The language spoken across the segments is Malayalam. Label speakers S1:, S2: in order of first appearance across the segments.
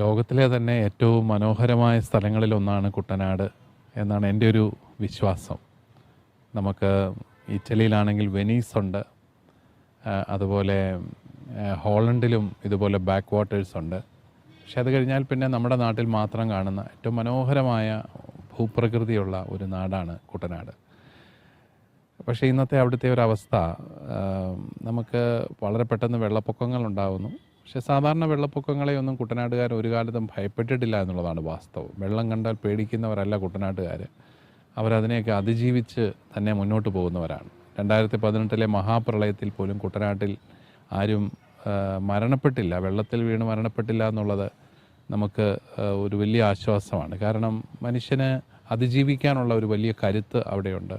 S1: ലോകത്തിലെ തന്നെ ഏറ്റവും മനോഹരമായ സ്ഥലങ്ങളിലൊന്നാണ് കുട്ടനാട് എന്നാണ് എന്റെ ഒരു വിശ്വാസം. നമുക്ക് ഇറ്റലിയിലാണെങ്കിൽ വെനീസ് ഉണ്ട് അതുപോലെ ഹോളണ്ടിലും ഇതുപോലെ ബാക്ക് വാട്ടേഴ്സ് ഉണ്ട്. പക്ഷെ അത് കഴിഞ്ഞാൽ പിന്നെ നമ്മുടെ നാട്ടിൽ മാത്രം കാണുന്ന ഏറ്റവും മനോഹരമായ ഭൂപ്രകൃതിയുള്ള ഒരു നാടാണ് കുട്ടനാട്. പക്ഷേ ഇന്നത്തെ അവിടുത്തെ ഒരു അവസ്ഥ നമുക്ക് വളരെ പെട്ടെന്ന് വെള്ളപ്പൊക്കങ്ങൾ ഉണ്ടാകുന്നു പക്ഷേ സാധാരണ വെള്ളപ്പൊക്കങ്ങളെ ഒന്നും കുട്ടനാട്ടുകാർ ഒരു കാലത്തും ഭയപ്പെട്ടിട്ടില്ല എന്നുള്ളതാണ് വാസ്തവം. വെള്ളം കണ്ടാൽ പേടിക്കുന്നവരല്ല കുട്ടനാട്ടുകാർ അവരതിനെയൊക്കെ അതിജീവിച്ച് തന്നെ മുന്നോട്ട് പോകുന്നവരാണ്. രണ്ടായിരത്തി പതിനെട്ടിലെ മഹാപ്രളയത്തിൽ പോലും കുട്ടനാട്ടിൽ ആരും മരണപ്പെട്ടില്ല. വെള്ളത്തിൽ വീണ് മരണപ്പെട്ടില്ല എന്നുള്ളത് നമുക്ക് ഒരു വലിയ ആശ്വാസമാണ്. കാരണം മനുഷ്യന് അതിജീവിക്കാനുള്ള ഒരു വലിയ കരുത്ത് അവിടെയുണ്ട്.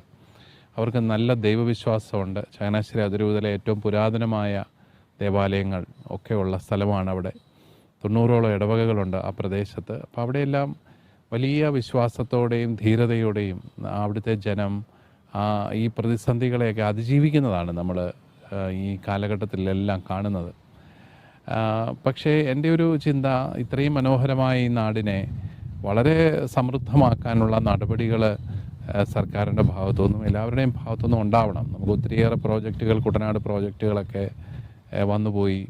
S1: അവർക്ക് നല്ല ദൈവവിശ്വാസമുണ്ട്. ചങ്ങനാശ്ശേരി അതിരൂപതയിലെ ഏറ്റവും പുരാതനമായ ദേവാലയങ്ങൾ ഒക്കെയുള്ള സ്ഥലമാണ് അവിടെ തൊണ്ണൂറോളം ഇടവകകളുണ്ട് ആ പ്രദേശത്ത്. അപ്പോൾ അവിടെയെല്ലാം വലിയ വിശ്വാസത്തോടെയും ധീരതയോടെയും അവിടുത്തെ ജനം ഈ പ്രതിസന്ധികളെയൊക്കെ അതിജീവിക്കുന്നതാണ് നമ്മൾ ഈ കാലഘട്ടത്തിലെല്ലാം കാണുന്നത്. പക്ഷേ എന്റെ ഒരു ചിന്ത ഇത്രയും മനോഹരമായ ഈ നാടിനെ വളരെ സമൃദ്ധമാക്കാനുള്ള നടപടികൾ സർക്കാരിന്റെ ഭാഗത്തുനിന്നും എല്ലാവരുടെയും ഭാഗത്തുനിന്നും ഉണ്ടാവണം. നമുക്ക് ഒത്തിരിയേറെ പ്രോജക്റ്റുകൾ കുട്ടനാട് പ്രോജക്റ്റുകളൊക്കെ വന്നുപോയി.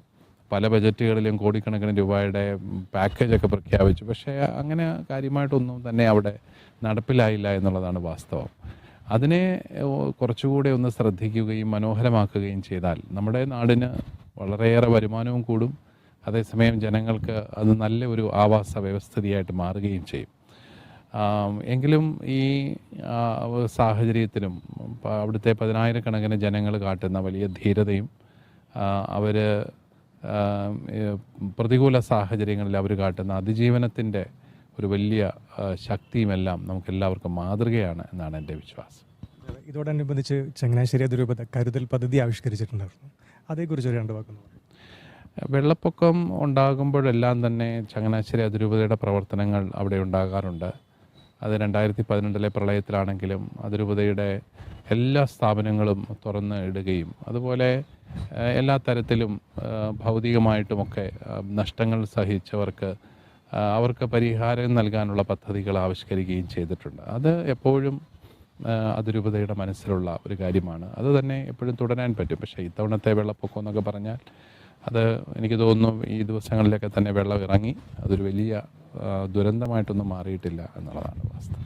S1: പല ബജറ്റുകളിലും കോടിക്കണക്കിന് രൂപയുടെ പാക്കേജൊക്കെ പ്രഖ്യാപിച്ചു. പക്ഷേ അങ്ങനെ കാര്യമായിട്ടൊന്നും തന്നെ അവിടെ നടപ്പിലായില്ല എന്നുള്ളതാണ് വാസ്തവം. അതിനെ കുറച്ചുകൂടെ ഒന്ന് ശ്രദ്ധിക്കുകയും മനോഹരമാക്കുകയും ചെയ്താൽ നമ്മുടെ നാടിന് വളരെയേറെ വരുമാനവും കൂടും. അതേസമയം ജനങ്ങൾക്ക് അത് നല്ല ഒരു ആവാസ വ്യവസ്ഥിതിയായിട്ട് മാറുകയും ചെയ്യും. എങ്കിലും ഈ സാഹചര്യത്തിലും അവിടുത്തെ പതിനായിരക്കണക്കിന് ജനങ്ങൾ കാട്ടുന്ന വലിയ ധീരതയും അവർ പ്രതികൂല സാഹചര്യങ്ങളിൽ അവർ കാട്ടുന്ന അതിജീവനത്തിന്റെ ഒരു വലിയ ശക്തിയുമെല്ലാം നമുക്ക് എല്ലാവർക്കും മാതൃകയാണ് എന്നാണ് എന്റെ വിശ്വാസം.
S2: ഇതോടനുബന്ധിച്ച് ചങ്ങനാശ്ശേരി അതിരൂപത കരുതൽ പദ്ധതി ആവിഷ്കരിച്ചിട്ടുണ്ടായിരുന്നു. അതേക്കുറിച്ച് ഒരു രണ്ട് വാക്കുന്നു
S1: വെള്ളപ്പൊക്കം ഉണ്ടാകുമ്പോഴെല്ലാം തന്നെ ചങ്ങനാശ്ശേരി അതിരൂപതയുടെ പ്രവർത്തനങ്ങൾ അവിടെ ഉണ്ടാകാറുണ്ട്. അത് രണ്ടായിരത്തി പതിനെട്ടിലെ പ്രളയത്തിലാണെങ്കിലും അതിരൂപതയുടെ എല്ലാ സ്ഥാപനങ്ങളും തുറന്ന് ഇടുകയും അതുപോലെ എല്ലാ തരത്തിലും ഭൗതികമായിട്ടുമൊക്കെ നഷ്ടങ്ങൾ സഹിച്ചവർക്ക് അവർക്ക് പരിഹാരം നൽകാനുള്ള പദ്ധതികൾ ആവിഷ്കരിക്കുകയും ചെയ്തിട്ടുണ്ട്. അത് എപ്പോഴും അതിരൂപതയുടെ മനസ്സിലുള്ള ഒരു കാര്യമാണ്. അത് തന്നെ എപ്പോഴും തുടരാൻ പറ്റും. പക്ഷേ ഇത്തവണത്തെ വെള്ളപ്പൊക്കം എന്നൊക്കെ പറഞ്ഞാൽ അത് എനിക്ക് തോന്നുന്നു ഈ ദിവസങ്ങളിലൊക്കെ തന്നെ വെള്ളം ഇറങ്ങി അതൊരു വലിയ ദുരന്തമായിട്ടൊന്നും മാറിയിട്ടില്ല എന്നുള്ളതാണ് വാസ്തവം.